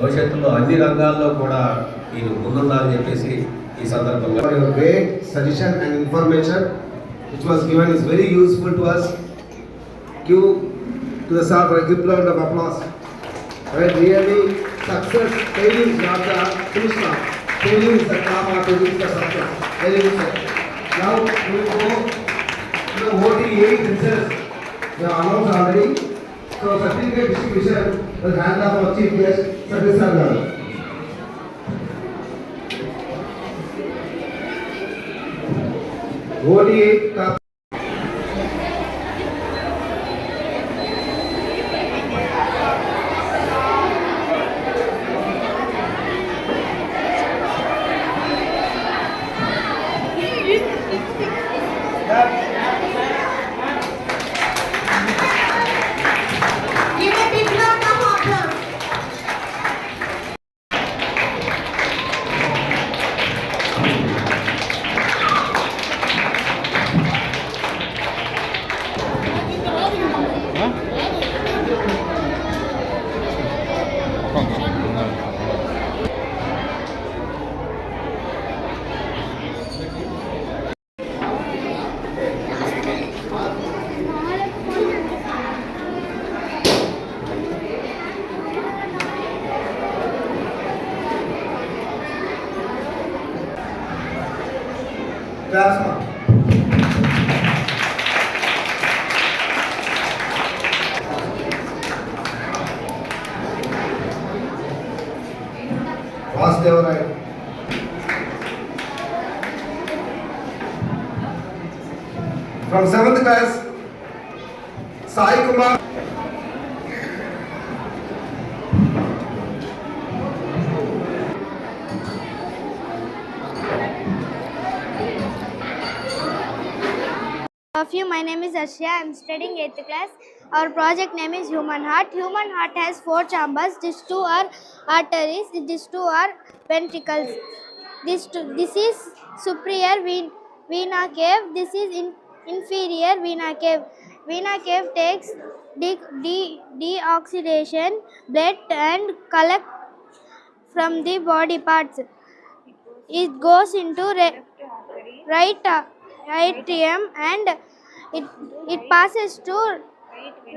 భవిష్యత్తులో అన్ని రంగాల్లో కూడా నేను ముందున్నానని చెప్పేసి ఈ సందర్భంగా great suggestion and information which was given is very useful to us give to the sir for example and of applause right really success failing not the finish not failing is the top of the success very good sir now you go to the OT eight results you announce already So certificate distribution is hand of our chief guest, Satish Sargar. ODA Classroom. Vasudeva Rai. From seventh class, Sai of you. My name is Ashya. I'm studying 8th class. Our project name is Human Heart. Human heart has four chambers. These two are arteries. These two are ventricles. This two, this is superior vena cave. This is in, inferior vena cave. Vena cave takes de- de- deoxidation blood and collect from the body parts. It goes into re- right uh, atrium and it it passes to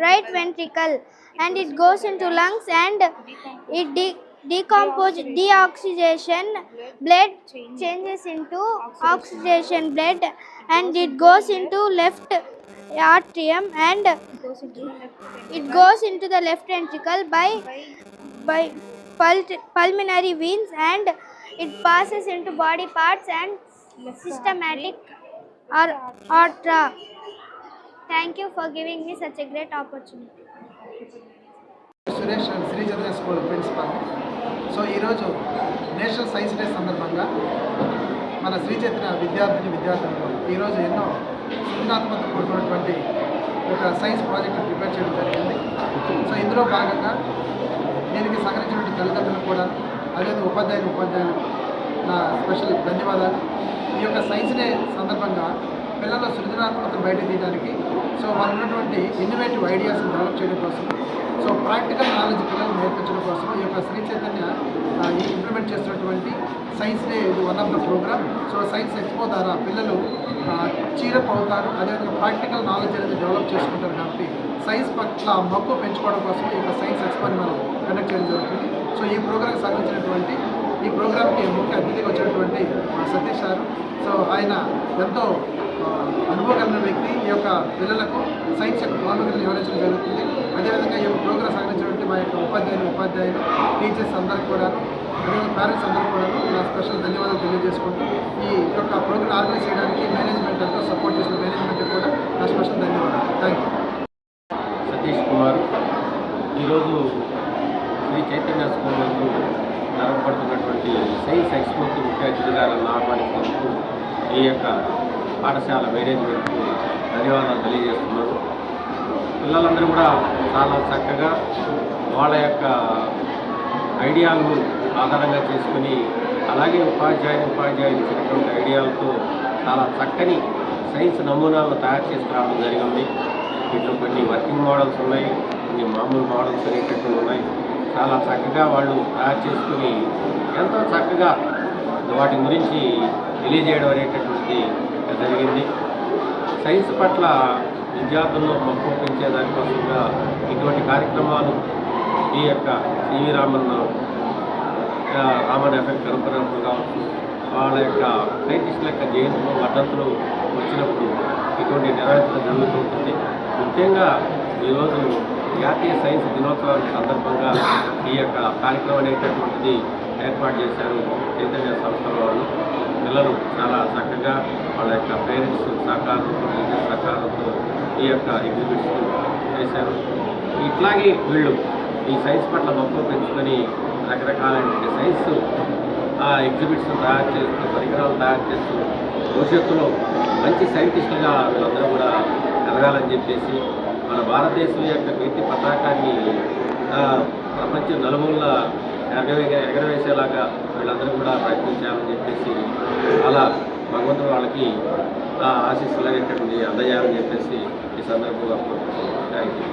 right ventricle and it goes into lungs and it de- decompose deoxygenation blood changes into oxidation blood and it goes into left atrium and it goes into the left ventricle by by pul- pulmonary veins and it passes into body parts and systematic or aorta. Thank you for giving me such a great opportunity. Suresh Sri Chandra school principal so ఈరోజు national science day సందర్భంగా మన శ్రీ చైతన్య విద్యార్థిని విద్యార్థులకు ఈరోజు ఎన్నో సృజనాత్మక కూడుకున్నటువంటి ఒక సైన్స్ ప్రాజెక్ట్ ప్రిపేర్ చేయడం జరిగింది సో ఇందులో భాగంగా దీనికి సహకరించినటువంటి తల్లిదండ్రులు కూడా అదే ఉపాధ్యాయులు ఉపాధ్యాయులు నా స్పెషల్ ధన్యవాదాలు యొక్క సైన్స్ డే సందర్భంగా పిల్లల సృజనాత్మకత బయట తీయడానికి సో వాళ్ళు ఉన్నటువంటి ఇన్నోవేటివ్ ఐడియాస్ని డెవలప్ చేయడం కోసం సో ప్రాక్టికల్ నాలెడ్జ్ పిల్లలు నేర్పించడం కోసం ఈ యొక్క శ్రీ చైతన్య ఇంప్లిమెంట్ చేస్తున్నటువంటి సైన్స్ డే ఇది one of the program so science expo ద్వారా పిల్లలు చీరప్ అవుతారు అదేవిధంగా ప్రాక్టికల్ నాలెడ్జ్ అనేది డెవలప్ చేసుకుంటారు కాబట్టి సైన్స్ పట్ల మక్కువ పెంచుకోవడం కోసం ఈ యొక్క సైన్స్ ఎక్స్పోని మనం కండక్ట్ చేయడం జరుగుతుంది. సో ఈ ప్రోగ్రామ్కి సాధించినటువంటి ఈ ప్రోగ్రామ్కి ముఖ్య అతిథిగా వచ్చినటువంటి సతీష్ సార్ సో ఆయన ఎంతో అనుభవం కలిగిన వ్యక్తి. ఈ యొక్క పిల్లలకు సైన్స్ యొక్క ప్రాముఖ్యతను వివరించడం జరుగుతుంది. అదేవిధంగా ఈ యొక్క ప్రోగ్రామ్ సాగించినటువంటి మా యొక్క ఉపాధ్యాయులు ఉపాధ్యాయులు టీచర్స్ అందరికీ కూడా అదేవిధంగా పేరెంట్స్ అందరూ కూడా నా స్పెషల్ ధన్యవాదాలు తెలియజేసుకుంటూ ఈ యొక్క ప్రోగ్రామ్ ఆర్గనైజ్ చేయడానికి మేనేజ్మెంట్ అంతా సపోర్ట్ చేసిన మేనేజ్మెంట్ కూడా నా స్పెషల్ ధన్యవాదాలు. థ్యాంక్ యూ సతీష్ కుమార్ ఈరోజు శ్రీ చైతన్య స్కూల్ నందు సైన్స్ ఎక్స్పోకి ముఖ్య అతిథిగాలను ఆహ్వానించినందుకు ఈ యొక్క పాఠశాల మేనేజ్మెంట్కి ధన్యవాదాలు తెలియజేస్తున్నాను పిల్లలందరూ కూడా చాలా చక్కగా వాళ్ళ యొక్క ఐడియాలను ఆధారంగా చేసుకుని అలాగే ఉపాధ్యాయులు ఉపాధ్యాయులు ఇచ్చినటువంటి ఐడియాలతో చాలా చక్కని సైన్స్ నమూనాలను తయారు చేసుకురావడం జరిగింది. వీటిలో కొన్ని వర్కింగ్ మోడల్స్ ఉన్నాయి కొన్ని మామూలు మోడల్స్ అనేటటువంటి ఉన్నాయి. చాలా చక్కగా వాళ్ళు తయారు చేసుకుని ఎంతో చక్కగా వాటి గురించి తెలియజేయడం అనేటటువంటిది జరిగింది. సైన్స్ పట్ల విద్యార్థుల్లో మక్కువ పెంచే దానికోసంగా ఇటువంటి కార్యక్రమాలు ఈ యొక్క C V Raman Raman effect కనుపడినప్పుడు కావచ్చు వాళ్ళ యొక్క సైంటిస్టుల యొక్క జయంతులు వర్ధంతులు వచ్చినప్పుడు ఇటువంటి నిర్వహించడం జరుగుతుంటుంది ముఖ్యంగా ఈరోజు జాతీయ సైన్స్ దినోత్సవం సందర్భంగా ఈ యొక్క కార్యక్రమం అనేటటువంటిది ఏర్పాటు చేశారు చైతన్య సంస్థల వాళ్ళు. పిల్లలు చాలా చక్కగా వాళ్ళ యొక్క పేరెంట్స్ సహకారంతో టీచర్స్ సహకారంతో ఈ యొక్క ఎగ్జిబిట్స్ చేశారు. ఇట్లాగే వీళ్ళు ఈ సైన్స్ పట్ల మక్కువ పెంచుకొని రకరకాలైన సైన్స్ ఆ ఎగ్జిబిట్స్ తయారు చేస్తూ పరికరాలు తయారు చేస్తూ భవిష్యత్తులో మంచి సైంటిస్టులుగా వీళ్ళందరూ కూడా ఎదగాలని చెప్పేసి మన భారతదేశం యొక్క కీర్తి పతాకాన్ని ప్రపంచ ప్రపంచం నలుమూల ఎగరవే ఎగరవేసేలాగా వీళ్ళందరూ కూడా ప్రయత్నించాలని చెప్పేసి అలా భగవంతుడు వాళ్ళకి ఆ ఆశీస్సులు అనేటటువంటి అందజేయాలని చెప్పేసి ఈ సందర్భంగా థ్యాంక్ యూ